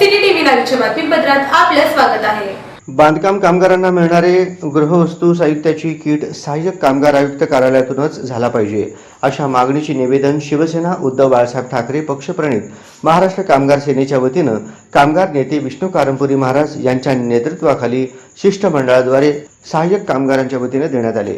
बातमीपत्रात आपलं स्वागत आहे. बांधकाम कामगारांना मिळणारे गृहवस्तू साहित्याची किट सहाय्यक कामगार आयुक्त कार्यालयातूनच झाला पाहिजे अशा मागणीचे निवेदन शिवसेना उद्धव बाळासाहेब ठाकरे पक्षप्रणित महाराष्ट्र कामगार सेनेच्या वतीनं कामगार नेते विष्णू कारंपुरी महाराज यांच्या नेतृत्वाखाली शिष्टमंडळाद्वारे सहाय्यक कामगारांच्या वतीनं देण्यात आले.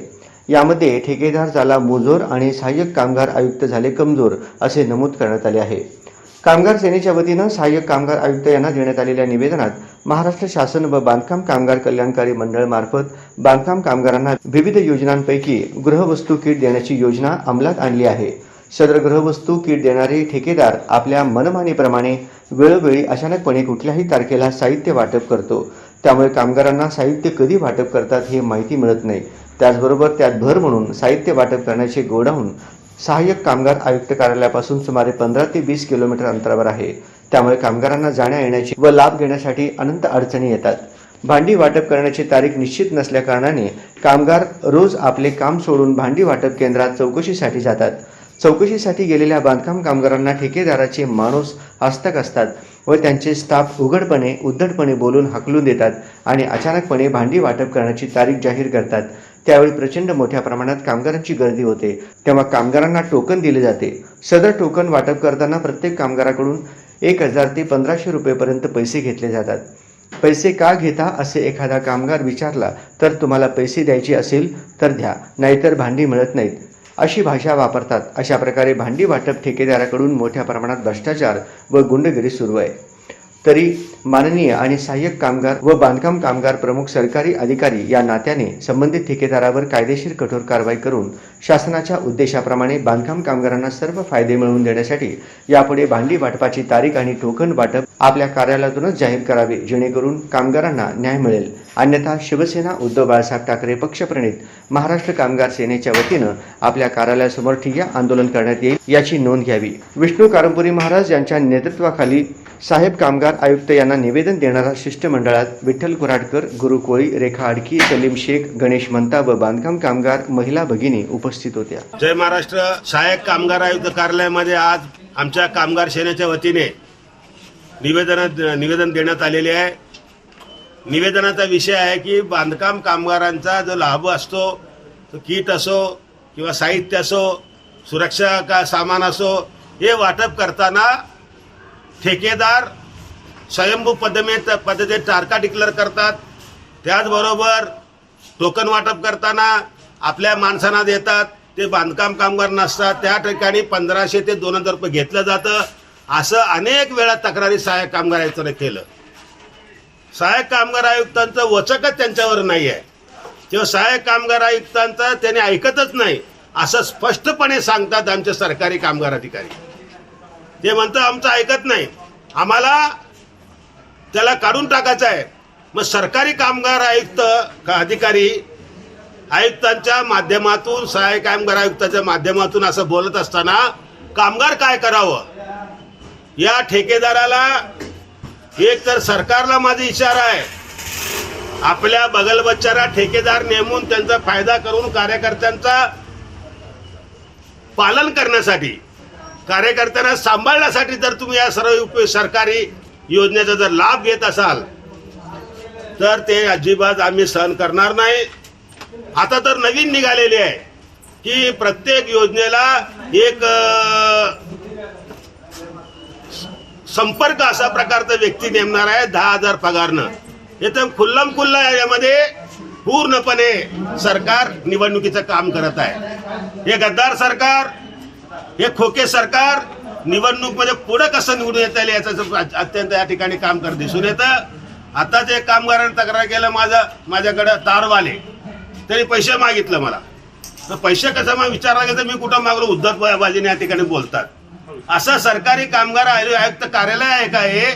यामध्ये ठेकेदार झाला मोजोर आणि सहाय्यक कामगार आयुक्त झाले कमजोर असे नमूद करण्यात आले आहे. कामगार सेनेच्या वतीनं सहाय्यक कामगार आयुक्त यांना देण्यात आलेल्या निवेदनात महाराष्ट्र शासन व बांधकाम कामगार कल्याणकारी मंडळ मार्फत बांधकाम कामगारांना विविध योजनांपैकी गृहवस्तू किट देण्याची योजना अंमलात आणली आहे. सदर गृहवस्तू किट देणारे ठेकेदार आपल्या मनमानीप्रमाणे वेळोवेळी अचानकपणे कुठल्याही तारखेला साहित्य वाटप करतो. त्यामुळे कामगारांना साहित्य कधी वाटप करतात हे माहिती मिळत नाही. त्याचबरोबर त्यात भर म्हणून साहित्य वाटप करण्याचे गोडाऊन सहाय्यक कामगार आयुक्त कार्यालयापासून सुमारे पंधरा ते वीस किलोमीटर अंतरावर आहे. त्यामुळे कामगारांना जाण्या येण्याची व लाभ घेण्यासाठी अनंत अडचणी येतात. भांडी वाटप करण्याची तारीख निश्चित नसल्याकारणाने कामगार रोज आपले काम सोडून भांडी वाटप केंद्रात चौकशीसाठी जातात. चौकशीसाठी गेलेल्या बांधकाम कामगारांना ठेकेदाराचे माणूस हस्तक असतात व त्यांचे स्टाफ उघडपणे उद्धटपणे बोलून हकलून देतात आणि अचानकपणे भांडी वाटप करण्याची तारीख जाहीर करतात. त्यावेळी प्रचंड मोठ्या प्रमाणात कामगारांची गर्दी होते. तेव्हा कामगारांना टोकन दिले जाते. सदर टोकन वाटप करताना प्रत्येक कामगाराकडून एक हजार ते पंधराशे रुपयेपर्यंत पैसे घेतले जातात. पैसे का घेता असे एखादा कामगार विचारला तर तुम्हाला पैसे द्यायचे असेल तर द्या नाहीतर भांडी मिळत नाहीत. अशी भाषा वापरतात. अशा प्रकारे भांडी वाटप ठेकेदाराकडून मोठ्या प्रमाणात भ्रष्टाचार व गुंडगिरी सुरू आहे. तरी माननीय आणि सहाय्यक कामगार व बांधकाम कामगार प्रमुख सरकारी अधिकारी या नात्याने संबंधित ठेकेदारावर कायदेशीर कठोर कारवाई करून शासनाच्या उद्देशाप्रमाणे बांधकाम कामगारांना सर्व फायदे मिळवून देण्यासाठी यापुढे भांडी वाटपाची तारीख आणि टोकन वाटप आपल्या कार्यालयातूनच जाहीर करावे जेणेकरून कामगारांना न्याय मिळेल. अन्यथा शिवसेना उद्धव बाळासाहेब ठाकरे पक्षप्रणित महाराष्ट्र कामगार सेनेच्या वतीनं आपल्या कार्यालयासमोर ठिय्या आंदोलन करण्यात येईल याची नोंद घ्यावी. विष्णू कारंपुरी महाराज यांच्या नेतृत्वाखाली साहेब कामगार आयुक्त यांना निवेदन देणारा शिष्टमंडळात विठ्ठल कुराडकर गुरु कोळी रेखा आडकी सलीम शेख गणेश मंता व बांधकाम कामगार महिला भगिनी उपस्थित होत्या. जय महाराष्ट्र. सहाय्यक कामगार आयुक्त कार्यालयामध्ये आज आमच्या कामगार सेनेच्या वतीने निवेदन निवेदन देण्यात आलेले आहे. निवेदनाचा विषय आहे की बांधकाम कामगारांचा जो लाभ असतो तो किट असो किंवा साहित्य असो सुरक्षा का सामान असो हे वाटप करताना ठेकेदार स्वयंभू पद्धतीत पद्धतीत टारका डिक्लेअर करतात. त्याचबरोबर टोकन वाटप करताना आपल्या माणसांना देतात. ते बांधकाम कामगार नसतात. त्या ठिकाणी पंधराशे ते दोन हजार रुपये घेतलं जातं. असं अनेक वेळा तक्रारी सहाय्यक कामगार आयुक्ताने केलं. सहाय्यक कामगार आयुक्तांचं वचकच त्यांच्यावर नाही आहे किंवा सहाय्यक कामगार आयुक्तांचं त्याने ऐकतच नाही. असं स्पष्टपणे सांगतात आमचे सरकारी कामगार अधिकारी. ते म्हणतं आमचं ऐकत नाही. आम्हाला त्याला काढून टाकायचं आहे. मग सरकारी कामगार आयुक्त का अधिकारी आयुक्तांच्या माध्यमातून सहाय्यक कामगार आयुक्ताच्या माध्यमातून असं बोलत असताना कामगार काय करावं? या ठेकेदाराला एक तर सरकारला माझा इशारा आहे. आपल्या बगलबच्चारा ठेकेदार नेमून त्यांचा फायदा करून कार्यकर्त्यांचा पालन करण्यासाठी कार्यकर्त्यांना सांभाळण्यासाठी जर तुम्ही या सर्व उप- सरकारी योजनेचा जर लाभ घेत असाल तर ते अजिबात आम्ही सहन करणार नाही. आता तर नवीन निघालेली आहे की प्रत्येक योजनेला एक संपर्क असा प्रकारचा व्यक्ती नेमणार आहे दहा हजार पगारनं. हे तर खुल्लम खुल्ला यामध्ये. पूर्णपणे सरकार निवडणुकीचं काम करत आहे. हे गद्दार सरकार हे खोके सरकार निवडणूकमध्ये पुढे कसं निवडून येता येईल याचं अत्यंत या ठिकाणी काम करत दिसून येतं. आताच एक कामगाराने तक्रार केलं माझं माझ्याकडं तारवाले तरी पैसे मागितलं मला. तर पैसे कसं मग विचारला गेलं तर मी कुठं मागलो? उद्धटबाजीने या ठिकाणी बोलतात. असं सरकारी कामगार आयु- आयुक्त कार्यालय आहे का हे?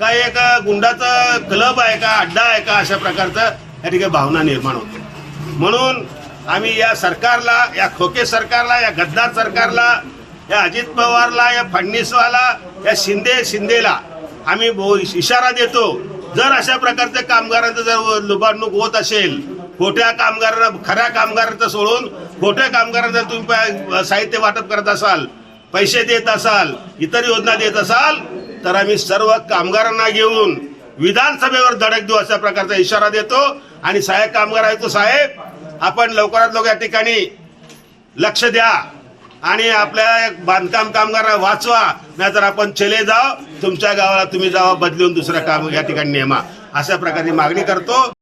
का एक गुंडाचं क्लब आहे का? अड्डा आहे का? अशा प्रकारचं या ठिकाणी भावना निर्माण होते. म्हणून आम्ही या सरकारला या खोके सरकारला या गद्दार सरकारला या अजित पवारला या फडणवीसवाला या शिंदे शिंदेला आम्ही इशारा देतो. जर अशा प्रकारच्या कामगारांचं जर लुबाडणूक होत असेल खोट्या कामगारांना खऱ्या कामगारांचं सोडून खोट्या कामगारांना तुम्ही साहित्य वाटप करत असाल पैसे देत असाल इतर योजना देत असाल तर आम्ही सर्व कामगारांना घेऊन विधानसभेवर धडक देऊ अशा प्रकारचा इशारा देतो. आणि सहाय्यक कामगार आयुक्त साहेब आपण लवकरात लवकर या ठिकाणी लक्ष द्या आणि आपल्या बांधकाम कामगार वाचवा. नाहीतर आपण चले जाव. तुमच्या गावाला तुम्ही जावा बदलून दुसरं काम या ठिकाणी नेमा. अशा प्रकारची मागणी करतो.